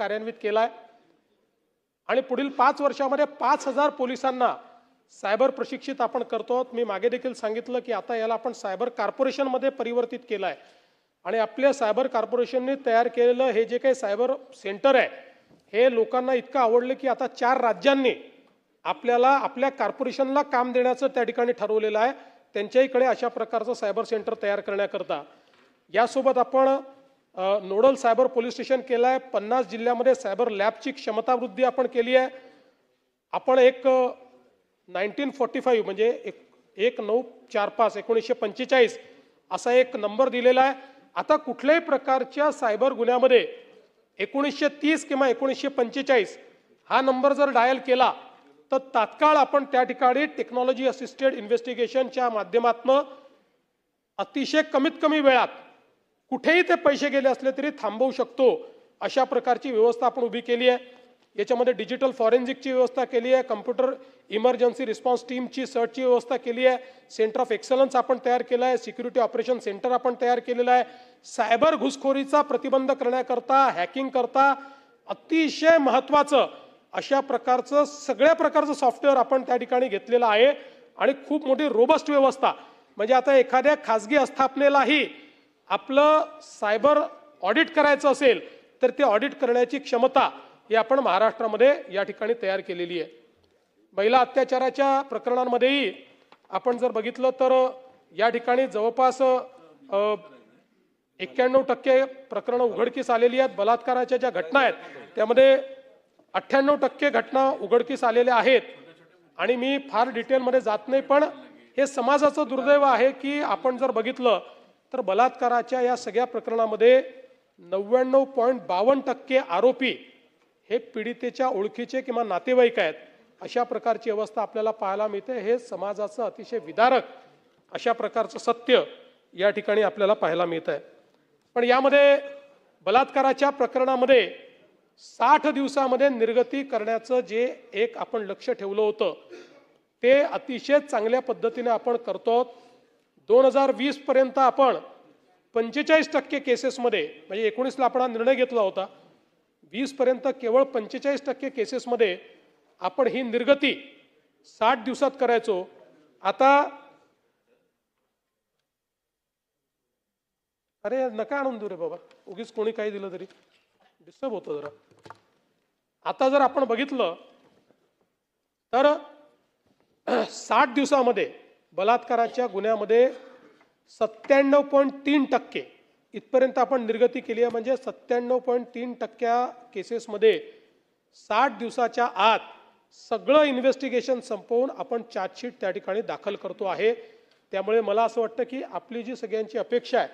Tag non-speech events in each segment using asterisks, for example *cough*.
कार्यान्वित केला आहे आणि पुढील पाच वर्षामध्ये पाच हजार पोलिसांना सायबर प्रशिक्षित आपण करतो. आहोत मी मागे देखील सांगितलं की आता याला आपण सायबर कॉर्पोरेशनमध्ये परिवर्तित केलं आहे आणि आपल्या सायबर कॉर्पोरेशनने तयार केलेलं हे जे काही सायबर सेंटर आहे हे लोकांना इतकं आवडलं की आता चार राज्यांनी आपल्याला आपल्या कॉर्पोरेशनला काम देण्याचं त्या ठिकाणी ठरवलेलं आहे. त्यांच्याहीकडे अशा प्रकारचं सायबर सेंटर तयार करण्याकरता. यासोबत आपण नोडल सायबर पोलीस स्टेशन केलं आहे पन्नास जिल्ह्यामध्ये सायबर लॅबची क्षमता वृद्धी आपण केली आहे. आपण एक नाईन्टीन फोर्टी फाईव्ह म्हणजे एक एक नऊ चार पाच एकोणीसशे पंचेचाळीस असा एक नंबर दिलेला आहे. आता कुठल्याही प्रकारच्या सायबर गुन्ह्यामध्ये एकोणीसशे तीस किंवा एकोणीसशे पंचेचाळीस हा नंबर जर डायल केला तर तात्काळ आपण त्या ठिकाणी टेक्नॉलॉजी असिस्टेड इन्व्हेस्टिगेशनच्या माध्यमातून अतिशय कमीत कमी वेळात कुठेही ते पैसे गेले असले तरी थांबवू शकतो. अशा प्रकारची व्यवस्था आपण उभी केली आहे. याच्यामध्ये डिजिटल फॉरेन्सिकची व्यवस्था केली आहे. कम्प्युटर इमर्जन्सी रिस्पॉन्स टीमची सर्चची व्यवस्था केली आहे. सेंटर ऑफ एक्सलन्स आपण तयार केलं आहे. सिक्युरिटी ऑपरेशन सेंटर आपण तयार केलेलं आहे. सायबर घुसखोरीचा प्रतिबंध करण्याकरता हॅकिंग करता अतिशय महत्त्वाचं अशा प्रकारचं सगळ्या प्रकारचं सॉफ्टवेअर आपण त्या ठिकाणी घेतलेलं आहे. आणि खूप मोठी रोबस्ट व्यवस्था. म्हणजे आता एखाद्या खाजगी आस्थापनेलाही आपलं सायबर ऑडिट करायचं असेल तर ते ऑडिट करण्याची क्षमता ही आपण महाराष्ट्रामध्ये या ठिकाणी तयार केलेली आहे. महिला अत्याचाराच्या प्रकरणांमध्येही आपण जर बघितलं तर या ठिकाणी जवळपास एक्क्याण्णव टक्के प्रकरणं उघडकीस आलेली आहेत. बलात्काराच्या ज्या घटना आहेत त्यामध्ये अठ्ठ्याण्णव टक्के घटना उघडकीस आलेल्या आहेत. आणि मी फार डिटेलमध्ये जात नाही पण हे समाजाचं दुर्दैव आहे की आपण जर बघितलं तर बलात्काराच्या या सगळ्या प्रकरणामध्ये नव्याण्णव पॉईंट बावन्न टक्के आरोपी हे पीडितेच्या ओळखीचे किंवा नातेवाईक आहेत. अशा प्रकारची अवस्था आपल्याला पाहायला मिळते. हे समाजाचं अतिशय विदारक अशा प्रकारचं सत्य या ठिकाणी आपल्याला पाहायला मिळत आहे पण यामध्ये बलात्काराच्या प्रकरणामध्ये साठ दिवसामध्ये निर्गती करण्याचं जे एक आपण लक्ष ठेवलं होतं ते अतिशय चांगल्या पद्धतीने आपण करतो दोन हजार वीस पर्यंत आपण पंचेचाळीस टक्के केसेसमध्ये म्हणजे एकोणीसला आपण हा निर्णय घेतला होता वीस पर्यंत केवळ पंचेचाळीस टक्के केसेसमध्ये आपण ही निर्गती साठ दिवसात करायचो. आता अरे नका आणून देऊ रे बाबा. उगीच कोणी काही दिलं तरी. डिस्टर्ब होतं जरा. आता जर आपण बघितलं तर साठ दिवसामध्ये बलात्काराच्या गुन्ह्यामध्ये सत्त्याण्णव पॉईंट तीन टक्के. इथपर्यंत आपण निर्गती केली आहे म्हणजे सत्त्याण्णव पॉईंट तीन टक्क्या केसेसमध्ये साठ दिवसाच्या आत सगळं इन्व्हेस्टिगेशन संपवून आपण चार्जशीट त्या ठिकाणी दाखल करतो आहे. त्यामुळे मला असं वाटतं की आपली जी सगळ्यांची अपेक्षा आहे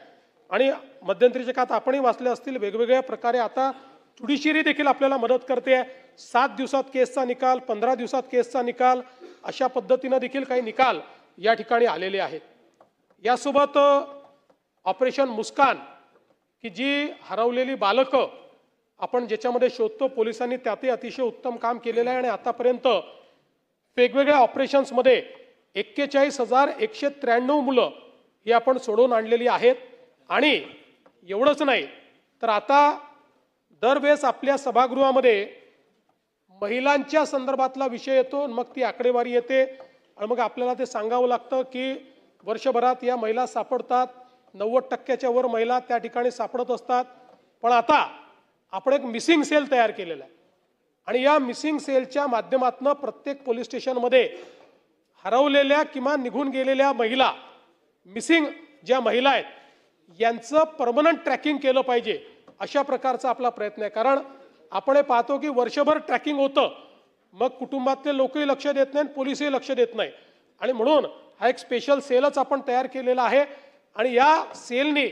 आणि मध्यंतरीच्या काळात आपणही वाचले असतील वेगवेगळ्या प्रकारे आता ज्युडिशियरी देखील आपल्याला मदत करते आहे. सात दिवसात केसचा निकाल पंधरा दिवसात केसचा निकाल अशा पद्धतीनं देखील काही निकाल या ठिकाणी आलेले आहेत. यासोबत ऑपरेशन मुस्कान की जी हरवलेली बालकं आपण ज्याच्यामध्ये शोधतो पोलिसांनी त्यातही अतिशय उत्तम काम केलेलं आहे आणि आतापर्यंत वेगवेगळ्या ऑपरेशन्समध्ये एक्केचाळीस हजार एकशे त्र्याण्णव मुलं ही आपण सोडवून आणलेली आहेत. आणि एवढंच नाही तर आता दरवेळेस आपल्या सभागृहामध्ये महिलांच्या संदर्भातला विषय येतो आणि मग ती आकडेवारी येते. आणि मग आपल्याला ते सांगावं लागतं की वर्षभरात या महिला सापडतात. नव्वद टक्क्याच्या वर महिला त्या ठिकाणी सापडत असतात. पण आता आपण एक मिसिंग सेल तयार केलेला आहे. आणि या मिसिंग सेलच्या माध्यमातून प्रत्येक पोलीस स्टेशनमध्ये हरवलेल्या किंवा निघून गेलेल्या महिला मिसिंग ज्या महिला आहेत यांचं परमनंट ट्रॅकिंग केलं पाहिजे अशा प्रकारचा आपला प्रयत्न आहे. कारण आपण हे पाहतो की वर्षभर ट्रॅकिंग होतं. मग कुटुंबातले लोकही लक्ष देत नाहीत पोलिसही लक्ष देत नाही. आणि म्हणून हा एक स्पेशल सेलच आपण तयार केलेला आहे. आणि या सेलने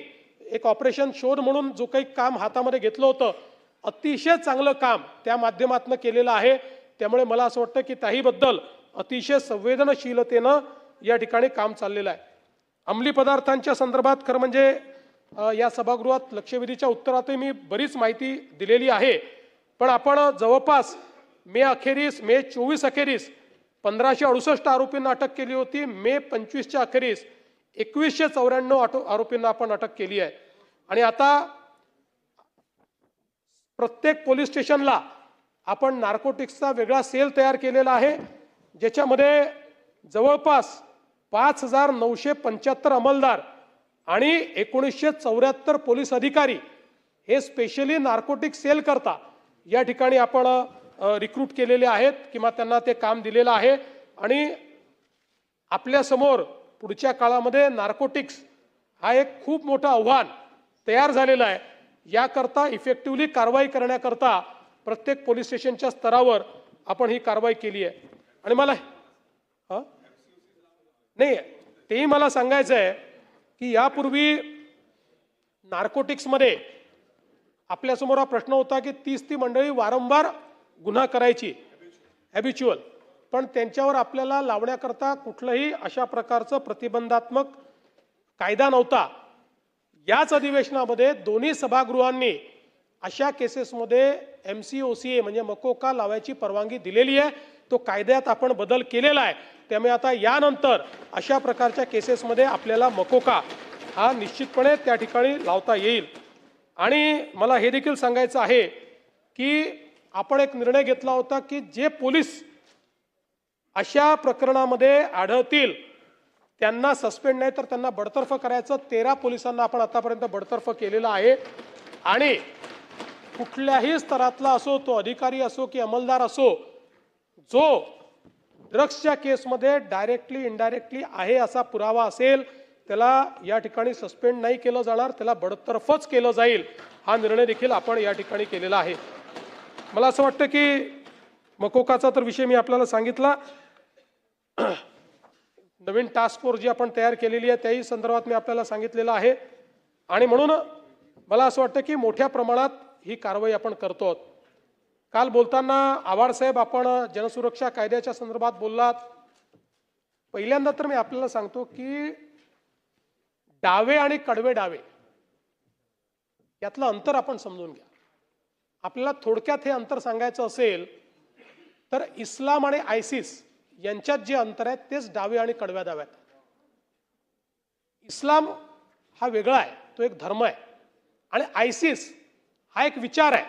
एक ऑपरेशन शोध म्हणून जो काही काम हातामध्ये घेतलं होतं अतिशय चांगलं काम त्या माध्यमातून केलेलं आहे. त्यामुळे मला असं वाटतं की त्याहीबद्दल अतिशय संवेदनशीलतेनं या ठिकाणी काम चाललेलं आहे. अंमली पदार्थांच्या संदर्भात खरं म्हणजे या सभागृहात लक्षवेधीच्या उत्तरातही मी बरीच माहिती दिलेली आहे. पण आपण जवळपास मे अखेरीस मे चोवीस अखेरीस पंधराशे अडुसष्ट आरोपींना अटक केली होती. मे पंचवीसच्या अखेरीस एकवीसशे चौऱ्याण्णव आटो आरोपींना आपण अटक केली आहे. आणि आता प्रत्येक पोलीस स्टेशनला आपण नार्कोटिक्सचा वेगळा सेल तयार केलेला आहे ज्याच्यामध्ये जवळपास पाच हजार नऊशे पंच्याहत्तर अंमलदार आणि एकोणीसशे चौऱ्याहत्तर पोलीस अधिकारी हे स्पेशली नार्कोटिक सेल करता. या ठिकाणी आपण रिक्रूट केलेले आहेत किंवा त्यांना ते काम दिलेलं आहे. आणि आपल्यासमोर पुढच्या काळामध्ये नार्कोटिक्स हा एक खूप मोठं आव्हान तयार झालेलं आहे. याकरता इफेक्टिव्हली कारवाई करण्याकरता प्रत्येक पोलीस स्टेशनच्या स्तरावर आपण ही कारवाई केली आहे. आणि मला नाही तेही मला सांगायचं आहे की यापूर्वी नार्कोटिक्समध्ये आपल्यासमोर हा प्रश्न होता की तीस ती मंडळी वारंवार गुन्हा करायची. हॅबिच्युअल पण त्यांच्यावर आपल्याला लावण्याकरता कुठलंही अशा प्रकारचं प्रतिबंधात्मक कायदा नव्हता. याच अधिवेशनामध्ये दोन्ही सभागृहांनी अशा केसेसमध्ये एम सी ओ सी ए म्हणजे मकोका लावायची परवानगी दिलेली आहे. तो कायद्यात आपण बदल केलेला आहे. त्यामुळे आता यानंतर अशा प्रकारच्या केसेसमध्ये आपल्याला मकोका हा निश्चितपणे त्या ठिकाणी लावता येईल. आणि मला हे देखील सांगायचं आहे की आपण एक निर्णय घेतला होता की जे पोलीस अशा प्रकरणामध्ये आढळतील त्यांना सस्पेंड नाही तर त्यांना बडतर्फ करायचं. तेरा पोलिसांना आपण आतापर्यंत बडतर्फ केलेलं आहे. आणि कुठल्याही स्तरातला असो तो अधिकारी असो की अंमलदार असो जो ड्रग्सच्या केसमध्ये डायरेक्टली इनडायरेक्टली आहे असा पुरावा असेल त्याला या ठिकाणी सस्पेंड नाही केलं जाणार त्याला बडतर्फच केलं जाईल हा निर्णय देखील आपण या ठिकाणी केलेला आहे. मला असं वाटतं की मकोकाचा तर विषय मी आपल्याला सांगितला. *clears throat* नवीन टास्क फोर्स जी आपण तयार केलेली आहे त्याही संदर्भात मी आपल्याला सांगितलेलं आहे. आणि म्हणून मला असं वाटतं की मोठ्या प्रमाणात ही कारवाई आपण करतो आहोत. काल बोलताना आव्हाडसाहेब आपण जनसुरक्षा कायद्याच्या संदर्भात बोललात. पहिल्यांदा तर मी आपल्याला सांगतो की डावे आणि कडवे डावे यातलं अंतर आपण समजून घ्या. आपल्याला थोडक्यात हे अंतर सांगायचं असेल तर इस्लाम आणि आयसिस यांच्यात जे अंतर आहे तेच डावे आणि कडव्या दाव्यात. इस्लाम हा वेगळा आहे तो एक धर्म आहे. आणि आयसिस हा एक विचार आहे.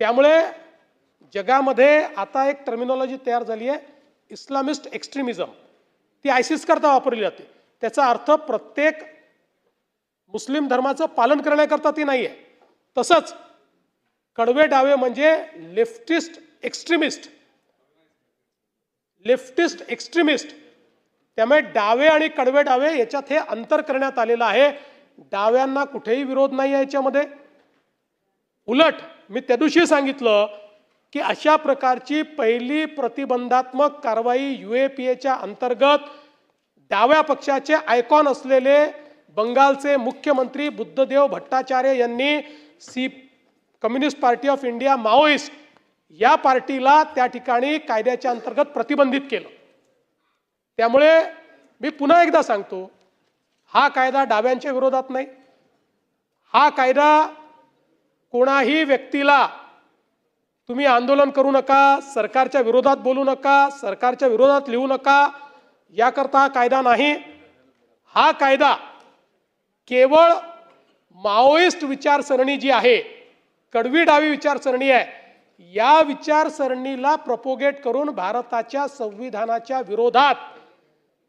त्यामुळे जगामध्ये आता एक टर्मिनॉलॉजी तयार झाली आहे इस्लामिस्ट एक्स्ट्रीमिझम. ती आयसिस करता वापरली जाते. त्याचा अर्थ प्रत्येक मुस्लिम धर्माचं पालन करण्याकरता ती नाही आहे तसंच कडवे डावे म्हणजे लेफ्टिस्ट एक्स्ट्रीमिस्ट. Leftist extremist. त्यामुळे डावे आणि कडवे डावे याच्यात हे अंतर करण्यात आलेलं आहे. डाव्यांना कुठेही विरोध नाही आहे याच्यामध्ये. उलट मी त्या दिवशी सांगितलं की अशा प्रकारची पहिली प्रतिबंधात्मक कारवाई यू ए पी एच्या अंतर्गत डाव्या पक्षाचे आयकॉन असलेले बंगालचे मुख्यमंत्री बुद्धदेव भट्टाचार्य यांनी C Communist Party of India Maoist या पार्टीला त्या ठिकाणी कायद्याच्या अंतर्गत प्रतिबंधित केलं. त्यामुळे मी पुन्हा एकदा सांगतो हा कायदा डाव्यांच्या विरोधात नाही. हा कायदा कोणाही व्यक्तीला तुम्ही आंदोलन करू नका सरकारच्या विरोधात बोलू नका सरकारच्या विरोधात लिहू नका याकरता हा कायदा नाही. हा कायदा केवळ माओइस्ट विचारसरणी जी आहे कडवी डावी विचारसरणी आहे या विचारसरणीला प्रपोगेट करून भारताच्या संविधानाच्या विरोधात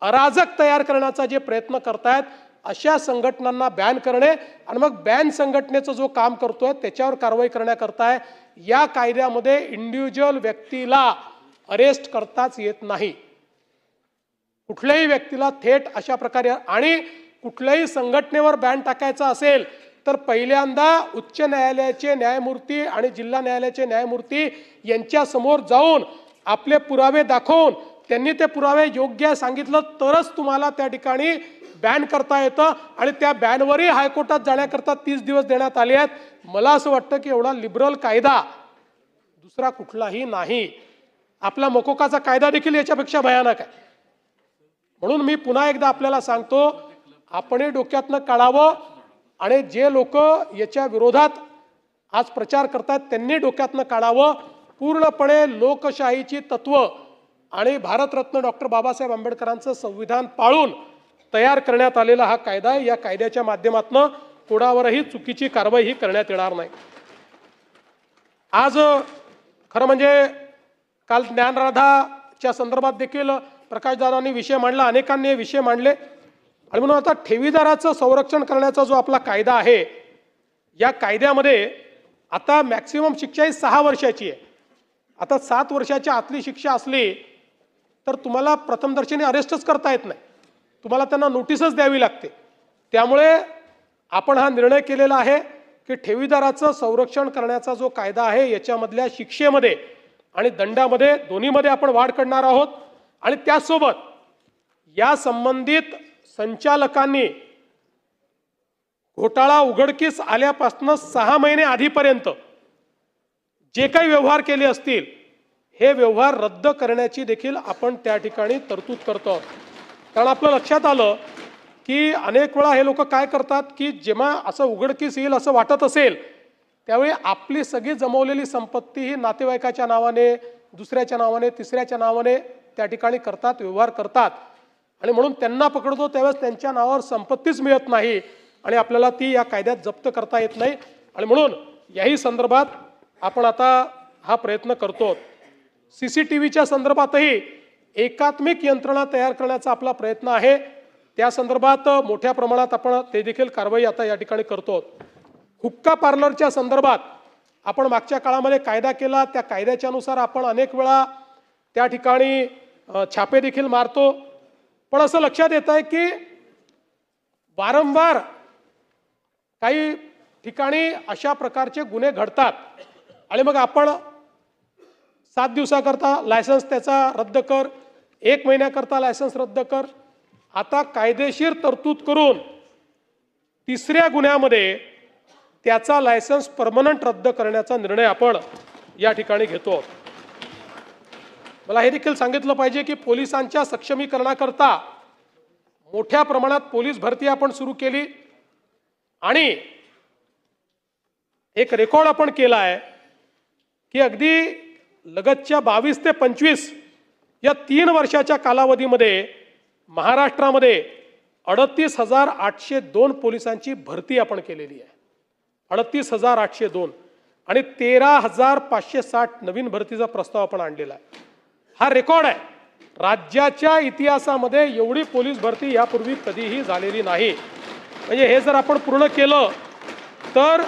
अराजक तयार करण्याचा जे प्रयत्न करतायत अशा संघटनांना बॅन करणे आणि मग बॅन संघटनेचं जो काम करतोय त्याच्यावर कारवाई करण्याकरता या कायद्यामध्ये इंडिव्हिज्युअल व्यक्तीला अरेस्ट करताच येत नाही. कुठल्याही व्यक्तीला थेट अशा प्रकारे आणि कुठल्याही संघटनेवर बॅन टाकायचा असेल तर पहिल्यांदा उच्च न्यायालयाचे न्यायमूर्ती आणि जिल्हा न्यायालयाचे न्यायमूर्ती यांच्यासमोर जाऊन आपले पुरावे दाखवून त्यांनी ते पुरावे योग्य सांगितलं तरच तुम्हाला त्या ठिकाणी बॅन करता येतं आणि त्या बॅनवरही हायकोर्टात जाण्याकरता तीस दिवस देण्यात आले आहेत. मला असं वाटतं की एवढा लिबरल कायदा दुसरा कुठलाही नाही. आपला मकोकाचा कायदा देखील याच्यापेक्षा भयानक आहे. म्हणून मी पुन्हा एकदा आपल्याला सांगतो आपणही डोक्यातनं काढावं आणि जे लोक याच्या विरोधात आज प्रचार करतात त्यांनी डोक्यातनं काढावं. पूर्णपणे लोकशाहीची तत्व आणि भारतरत्न डॉक्टर बाबासाहेब आंबेडकरांचं संविधान पाळून तयार करण्यात आलेला हा कायदा आहे. या कायद्याच्या माध्यमातून कोणावरही चुकीची कारवाई ही करण्यात येणार नाही. आज खरं म्हणजे काल ज्ञानराधाच्या संदर्भात देखील प्रकाशदादांनी विषय मांडला. अनेकांनी हे विषय मांडले. आणि म्हणून आता ठेवीदाराचं संरक्षण करण्याचा जो आपला कायदा आहे या कायद्यामध्ये आता मॅक्सिमम शिक्षा ही सहा वर्षाची आहे. आता सात वर्षाच्या आतली शिक्षा असली तर तुम्हाला प्रथमदर्शनी अरेस्टच करता येत नाही. तुम्हाला त्यांना नोटीसच द्यावी लागते. त्यामुळे आपण हा निर्णय केलेला आहे की ठेवीदाराचं संरक्षण करण्याचा जो कायदा आहे याच्यामधल्या शिक्षेमध्ये आणि दंडामध्ये दोन्हीमध्ये आपण वाढ करणार आहोत. आणि त्याचसोबत या संबंधित संचालकांनी घोटाळा उघडकीस आल्यापासून सहा महिने आधीपर्यंत जे काही व्यवहार केले असतील हे व्यवहार रद्द करण्याची देखील आपण त्या ठिकाणी तरतूद करतो कारण आपलं लक्षात आलं की अनेक वेळा हे लोक काय करतात की जेव्हा असं उघडकीस येईल असं वाटत असेल त्यावेळी आपली सगळी जमवलेली संपत्ती ही नातेवाईकाच्या नावाने दुसऱ्याच्या नावाने तिसऱ्याच्या नावाने त्या ठिकाणी करतात व्यवहार करतात. आणि म्हणून त्यांना पकडतो त्यावेळेस त्यांच्या नावावर संपत्तीच मिळत नाही. आणि आपल्याला ती या कायद्यात जप्त करता येत नाही. आणि म्हणून याही संदर्भात आपण आता हा प्रयत्न करतो. सी सी टी व्हीच्या संदर्भातही एकात्मिक यंत्रणा तयार करण्याचा आपला प्रयत्न आहे. त्या संदर्भात मोठ्या प्रमाणात आपण ते देखील कारवाई आता या ठिकाणी करतो. हुक्का पार्लरच्या संदर्भात आपण मागच्या काळामध्ये कायदा केला. त्या कायद्याच्यानुसार आपण अनेक वेळा त्या ठिकाणी छापे देखील मारतो. पण असं लक्षात येत आहे की वारंवार काही ठिकाणी अशा प्रकारचे गुन्हे घडतात. आणि मग आपण सात दिवसाकरता लायसन्स त्याचा रद्द कर एक महिन्याकरता लायसन्स रद्द कर. आता कायदेशीर तरतूद करून तिसऱ्या गुन्ह्यामध्ये त्याचा लायसन्स परमनंट रद्द करण्याचा निर्णय आपण या ठिकाणी घेतो मला हे देखील सांगितलं पाहिजे की पोलिसांच्या सक्षमीकरणाकरता मोठ्या प्रमाणात पोलीस भरती आपण सुरू केली. आणि एक रेकॉर्ड आपण केला आहे की अगदी लगतच्या बावीस ते पंचवीस या तीन वर्षाच्या कालावधीमध्ये महाराष्ट्रामध्ये अडतीस हजार आठशे दोन पोलिसांची भरती आपण केलेली आहे. अडतीस हजार आठशे दोन आणि तेरा हजार पाचशे साठ नवीन भरतीचा प्रस्ताव आपण आणलेला आहे. हा रेकॉर्ड आहे. राज्याच्या इतिहासामध्ये एवढी पोलीस भरती यापूर्वी कधीही झालेली नाही. म्हणजे हे जर आपण पूर्ण केलं तर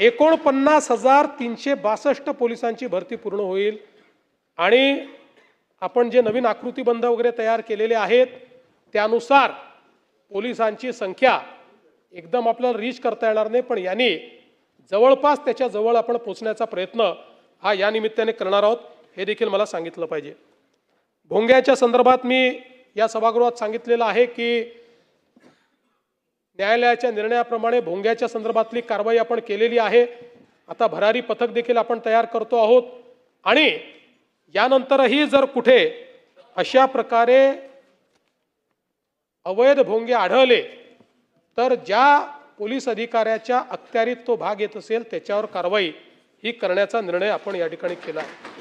एकोणपन्नास हजार तीनशे बासष्ट पोलिसांची भरती पूर्ण होईल. आणि आपण जे नवीन आकृतीबंध वगैरे तयार केलेले आहेत त्यानुसार पोलिसांची संख्या एकदम आपल्याला रीच करता येणार नाही पण यांनी जवळपास त्याच्याजवळ आपण पोचण्याचा प्रयत्न हा या निमित्ताने करणार आहोत. हे देखील मला सांगितलं पाहिजे. भोंग्याच्या संदर्भात मी या सभागृहात सांगितलेलं आहे की न्यायालयाच्या निर्णयाप्रमाणे भोंग्याच्या संदर्भातली कारवाई आपण केलेली आहे. आता भरारी पथक देखील आपण तयार करतो आहोत. आणि यानंतरही जर कुठे अशा प्रकारे अवैध भोंगे आढळले तर ज्या पोलीस अधिकाऱ्याच्या अखत्यारीत तो भाग येत असेल त्याच्यावर कारवाई ही करण्याचा निर्णय आपण या ठिकाणी केला आहे.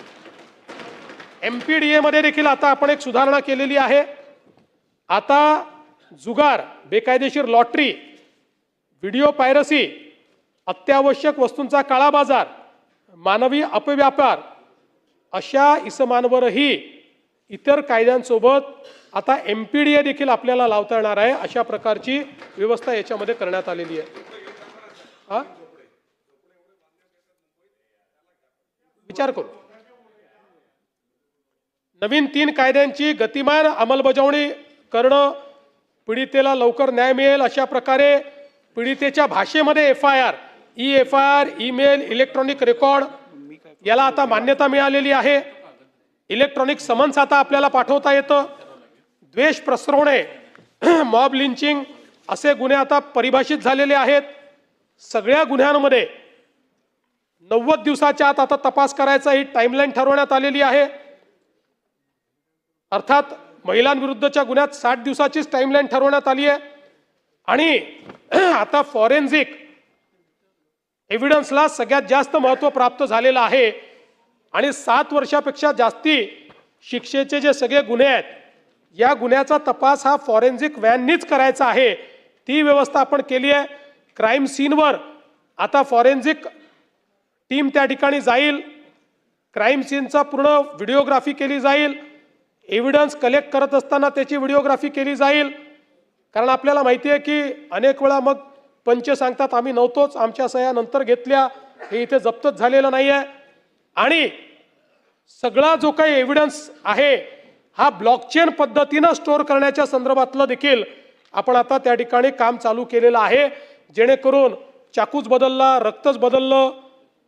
एम पी डी एमध्ये देखील आता आपण एक सुधारणा केलेली आहे. आता जुगार बेकायदेशीर लॉटरी व्हिडिओ पायरसी अत्यावश्यक वस्तूंचा काळा बाजार मानवी अपव्यापार अशा इसमांवरही इतर कायद्यांसोबत आता एम पी डी ए देखील आपल्याला लावता येणार आहे. अशा प्रकारची व्यवस्था याच्यामध्ये करण्यात आलेली आहे. हा? विचार करू. नवीन तीन कायद्यांची गतिमान अंमलबजावणी करणं पीडितेला लवकर न्याय मिळेल अशा प्रकारे पीडितेच्या भाषेमध्ये F I R E F I R email electronic record याला आता मान्यता मिळालेली आहे. इलेक्ट्रॉनिक समन्स आता आपल्याला पाठवता येतं. द्वेष प्रसरवणे *clears throat* मॉब लिंचिंग असे गुन्हे आता परिभाषित झालेले आहेत. सगळ्या गुन्ह्यांमध्ये नव्वद दिवसाच्या आत आता तपास करायचा ही टाईमलाईन ठरवण्यात आलेली आहे. अर्थात महिलांविरुद्धच्या गुन्ह्यात साठ दिवसाचीच टाईमलाईन ठरवण्यात आली आहे. आणि *clears throat* आता फॉरेन्सिक एव्हिडन्सला सगळ्यात जास्त महत्त्व प्राप्त झालेलं आहे. आणि सात वर्षापेक्षा जास्ती शिक्षेचे जे सगळे गुन्हे आहेत या गुन्ह्याचा तपास हा फॉरेन्सिक व्हॅननीच करायचा आहे. ती व्यवस्था आपण केली आहे. क्राईम सीनवर आता फॉरेन्सिक टीम त्या ठिकाणी जाईल. क्राईम सीनचा पूर्ण व्हिडिओग्राफी केली जाईल. एव्हिडन्स कलेक्ट करत असताना त्याची व्हिडिओग्राफी केली जाईल. कारण आपल्याला माहिती आहे की अनेक वेळा मग पंच सांगतात आम्ही नव्हतोच आमच्या सह्या नंतर घेतल्या हे इथे जप्तच झालेलं नाही आहे आणि सगळा जो काही एव्हिडन्स आहे हा ब्लॉकचेन पद्धतीनं स्टोअर करण्याच्या संदर्भातलं देखील आपण आता त्या ठिकाणी काम चालू केलेलं आहे. जेणेकरून चाकूच बदलला रक्तच बदललं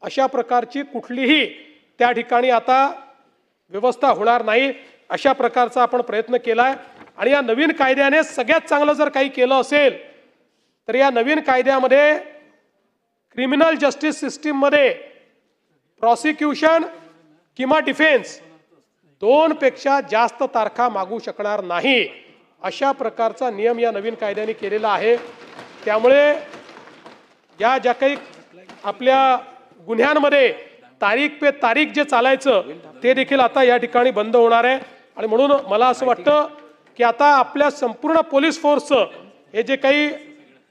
अशा प्रकारची कुठलीही त्या ठिकाणी आता व्यवस्था होणार नाही. अशा प्रकारचा आपण प्रयत्न केला आहे आणि या नवीन कायद्याने सगळ्यात चांगलं जर काही केलं असेल तर या नवीन कायद्यामध्ये क्रिमिनल जस्टिस सिस्टीममध्ये प्रॉसिक्युशन किंवा डिफेन्स दोनपेक्षा जास्त तारखा मागू शकणार नाही. अशा प्रकारचा नियम या नवीन कायद्याने केलेला आहे. त्यामुळे या ज्या काही आपल्या गुन्ह्यांमध्ये तारीख पे तारीख जे चालायचं ते देखील आता या ठिकाणी बंद होणार आहे. आणि म्हणून मला असं वाटतं की आता आपल्या संपूर्ण पोलीस फोर्सचं हे जे काही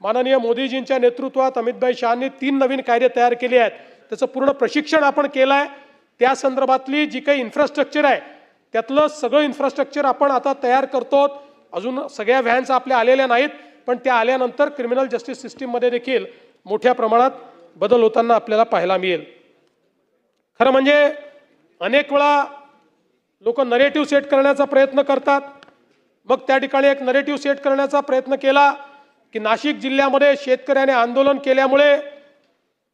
माननीय मोदीजींच्या नेतृत्वात अमितभाई शहानी तीन नवीन कायदे तयार केले आहेत त्याचं पूर्ण प्रशिक्षण आपण केलं आहे त्या संदर्भातली जी काही इन्फ्रास्ट्रक्चर आहे त्यातलं सगळं इन्फ्रास्ट्रक्चर आपण आता तयार करतो अजून सगळ्या व्हॅन्स आपल्या आलेल्या नाहीत पण त्या आल्यानंतर क्रिमिनल जस्टिस सिस्टीममध्ये देखील मोठ्या प्रमाणात बदल होताना आपल्याला पाहायला मिळेल. खरं म्हणजे अनेक वेळा लोक नरेटिव्ह सेट करण्याचा प्रयत्न करतात. मग त्या ठिकाणी एक नरेटिव्ह सेट करण्याचा प्रयत्न केला की नाशिक जिल्ह्यामध्ये शेतकऱ्याने आंदोलन केल्यामुळे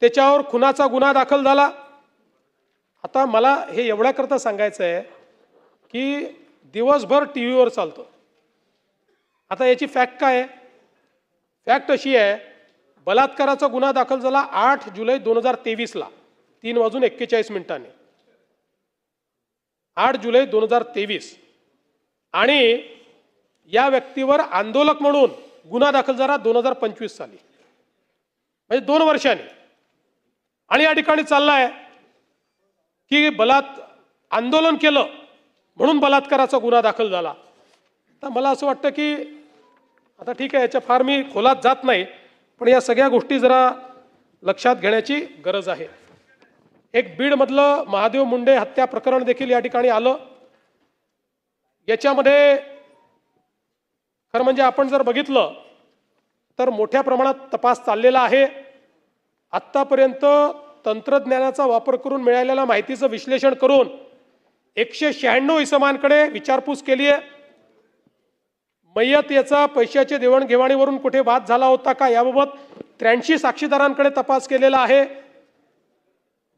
त्याच्यावर खुनाचा गुन्हा दाखल झाला. आता मला हे एवढ्याकरता सांगायचं आहे की दिवसभर टी व्हीवर चालतं. आता याची फॅक्ट काय आहे? फॅक्ट अशी आहे बलात्काराचा गुन्हा दाखल झाला आठ जुलै दोन हजार तेवीसला तीन वाजून एक्केचाळीस मिनिटांनी. आठ जुलै दोन हजार तेवीस. आणि या व्यक्तीवर आंदोलक म्हणून गुन्हा दाखल झाला दोन हजार पंचवीस साली. म्हणजे दोन वर्षांनी. आणि या ठिकाणी चाललाय की बलात् आंदोलन केलं म्हणून बलात्काराचा गुन्हा दाखल झाला. तर मला असं वाटतं की आता ठीक आहे याच्या फार मी खोलात जात नाही पण या सगळ्या गोष्टी जरा लक्षात घेण्याची गरज आहे. एक बीडमधलं महादेव मुंडे हत्या प्रकरण देखील या ठिकाणी आलं. याच्यामध्ये खरं म्हणजे आपण जर बघितलं तर मोठ्या प्रमाणात तपास चाललेला आहे. आत्तापर्यंत तंत्रज्ञानाचा वापर करून मिळालेल्या माहितीचं विश्लेषण करून एकशे शहाण्णव इसमांकडे विचारपूस केली आहे मय्यत याचा पैशाच्या देवाणघेवाणीवरून कुठे वाद झाला होता का याबाबत त्र्याऐंशी साक्षीदारांकडे तपास केलेला आहे.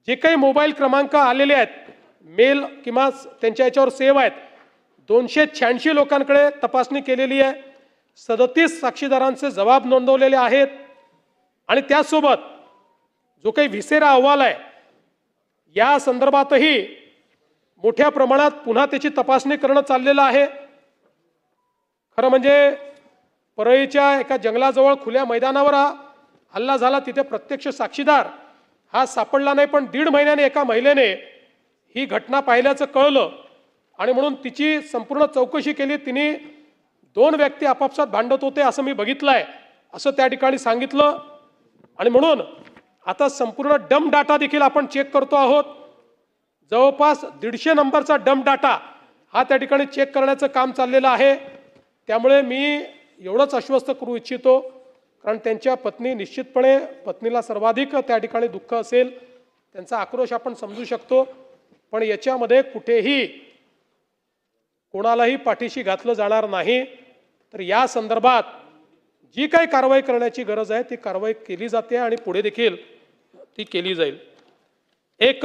जे काही मोबाईल क्रमांक आलेले आहेत मेल किंवा त्यांच्या याच्यावर सेव्ह आहेत दोनशे शहाऐंशी लोकांकडे तपासणी केलेली आहे. सदतीस साक्षीदारांचे जबाब नोंदवलेले आहेत. आणि त्याचसोबत जो काही व्हिसेरा अहवाल आहे या संदर्भातही मोठ्या प्रमाणात पुन्हा त्याची तपासणी करणं चाललेलं आहे. खरं म्हणजे परळीच्या एका जंगलाजवळ खुल्या मैदानावर हा हल्ला झाला. तिथे प्रत्यक्ष साक्षीदार हा सापडला नाही पण दीड महिन्याने एका महिलेने ही घटना पाहिल्याचं कळलं. आणि म्हणून तिची संपूर्ण चौकशी केली. तिने दोन व्यक्ती आपापसात भांडत होते असं मी बघितलं आहे असं त्या ठिकाणी सांगितलं. आणि म्हणून आता संपूर्ण डम डाटा देखील आपण चेक करतो आहोत. जवळपास दीडशे नंबरचा डम डाटा हा त्या ठिकाणी चेक करण्याचं काम चाललेलं आहे. त्यामुळे मी एवढंच आश्वस्त करू इच्छितो. कारण त्यांच्या पत्नी निश्चितपणे पत्नीला सर्वाधिक त्या ठिकाणी दुःख असेल त्यांचा आक्रोश आपण समजू शकतो. पण याच्यामध्ये कुठेही कोणालाही पाठीशी घातलं जाणार नाही. तर या संदर्भात जी काही कारवाई करण्याची गरज आहे ती कारवाई केली जाते आणि पुढे देखील ती केली जाईल. एक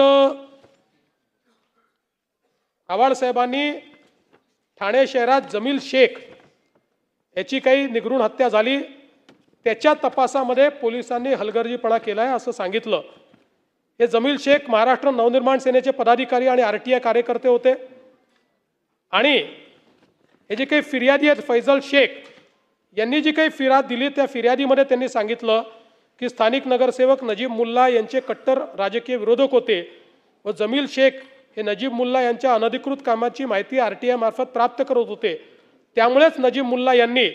आव्हाड साहेबांनी ठाणे शहरात जमील शेख याची काही निगरून हत्या झाली. त्याच्या तपासामध्ये पोलिसांनी हलगर्जीपणा केला आहे असं सांगितलं. हे जमील शेख महाराष्ट्र नवनिर्माण सेनेचे पदाधिकारी आणि आर टी आय कार्यकर्ते होते. आणि हे जे काही फिर्यादी आहेत फैजल शेख यांनी जी काही फिर्याद दिली त्या फिर्यादीमध्ये त्यांनी सांगितलं की स्थानिक नगरसेवक नजीब मुल्ला यांचे कट्टर राजकीय विरोधक होते व जमील शेख हे नजीब मुल्ला यांच्या अनधिकृत कामाची माहिती आर टी आयमार्फत प्राप्त करत होते. त्यामुळेच नजीब मुल्ला यांनी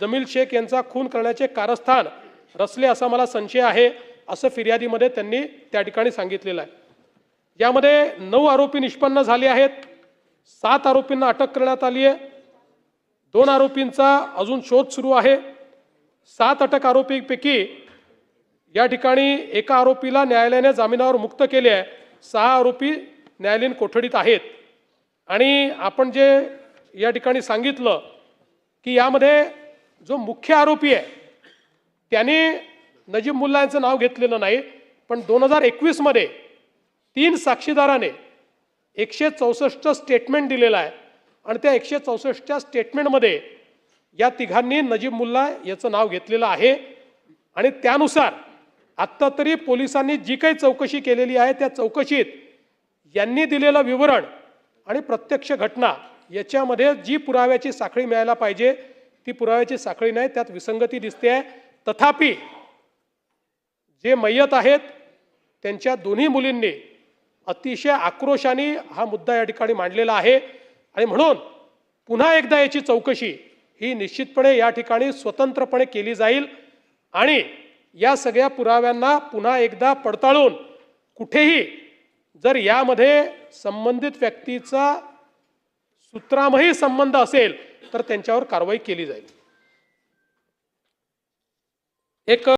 जमील शेख यांचा खून करण्याचे कारस्थान रचले असा मला संशय आहे असं फिर्यादीमध्ये त्यांनी त्या ठिकाणी सांगितलेलं आहे. यामध्ये नऊ आरोपी निष्पन्न झाले आहेत सात आरोपींना अटक करण्यात आली आहे दोन आरोपींचा अजून शोध सुरू आहे. सात अटक आरोपींपैकी या ठिकाणी एका आरोपीला न्यायालयाने जामिनावर मुक्त केले आहे सहा आरोपी न्यायालयीन कोठडीत आहेत. आणि आपण जे या ठिकाणी सांगितलं की यामध्ये जो मुख्य आरोपी आहे त्याने नजीब मुल्ला यांचं नाव घेतलेलं नाही पण दोन हजार एकवीसमध्ये तीन साक्षीदाराने एकशे चौसष्ट स्टेटमेंट दिलेलं आहे आणि त्या एकशे चौसष्टच्या स्टेटमेंटमध्ये या तिघांनी नजीब मुल्ला याचं नाव घेतलेलं आहे. आणि त्यानुसार आत्ता तरी पोलिसांनी जी काही चौकशी केलेली आहे त्या चौकशीत यांनी दिलेलं विवरण आणि प्रत्यक्ष घटना याच्यामध्ये जी पुराव्याची साखळी मिळायला पाहिजे ती पुराव्याची साखळी नाही त्यात विसंगती दिसते आहे तथापि जे मय्यत आहेत त्यांच्या दोन्ही मुलींनी अतिशय आक्रोशाने हा मुद्दा या ठिकाणी मांडलेला आहे. आणि म्हणून पुन्हा एकदा याची चौकशी ही निश्चितपणे या ठिकाणी स्वतंत्रपणे केली जाईल. आणि या सगळ्या पुराव्यांना पुन्हा एकदा पडताळून कुठेही जर यामध्ये संबंधित व्यक्तीचा सूत्रामही संबंध असेल तर त्यांच्यावर कारवाई केली जाईल. एक